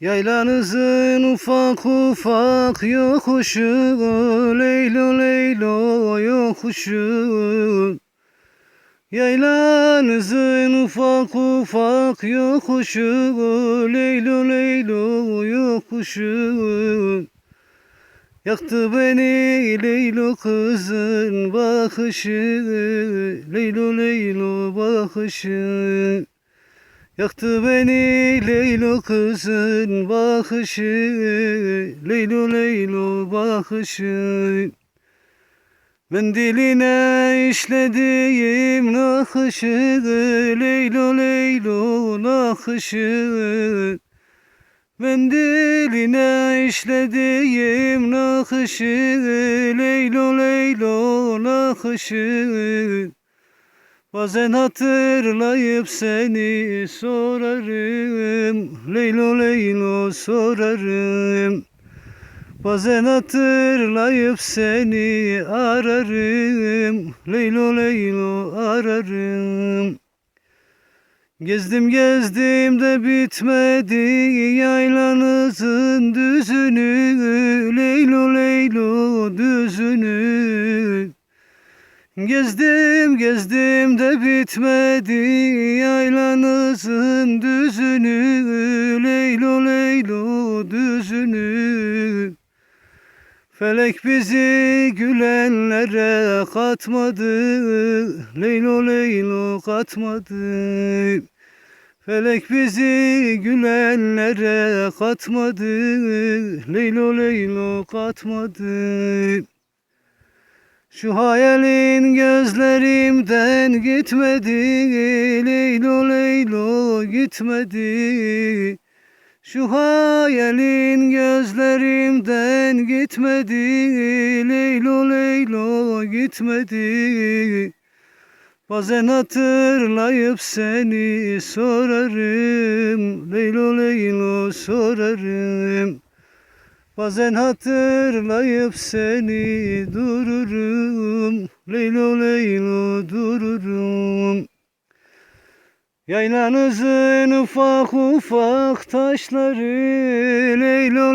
Yaylanızın ufak ufak yokuşu Leylo leylo yokuşu. Yaylanızın ufak ufak yokuşu Leylo leylo yokuşu. Yaktı beni Leylo kızın bakışı Leylo leylo bakışı Yaktı beni Leylo kızın bakışı Leylo leylo bakışı. Mendiline işlediğim nakışı Leylo leylo nakışı. Mendiline işlediğim nakışı Leylo leylo nakışı Bazen hatırlayıp seni sorarım. Leylo leylo sorarım. Bazen hatırlayıp seni ararım. Leylo leylo ararım. Gezdim gezdim de bitmedi yaylanızın düzünü. Leylo leylo düzünü Gezdim gezdim de bitmedi yaylanızın düzünü Leylo leylo düzünü. Felek bizi gülenlere katmadı Leylo leylo katmadı. Felek bizi gülenlere katmadı Leylo leylo katmadı şu hayalin gözlerimden gitmedi Leylo leylo gitmedi. Şu hayalin gözlerimden gitmedi Leylo leylo gitmedi. Bazen hatırlayıp seni sorarım Leylo leylo sorarım Bazen hatırlayıp seni dururum. Leylo leylo dururum. Yaylanızın ufak ufak taşları. Leylo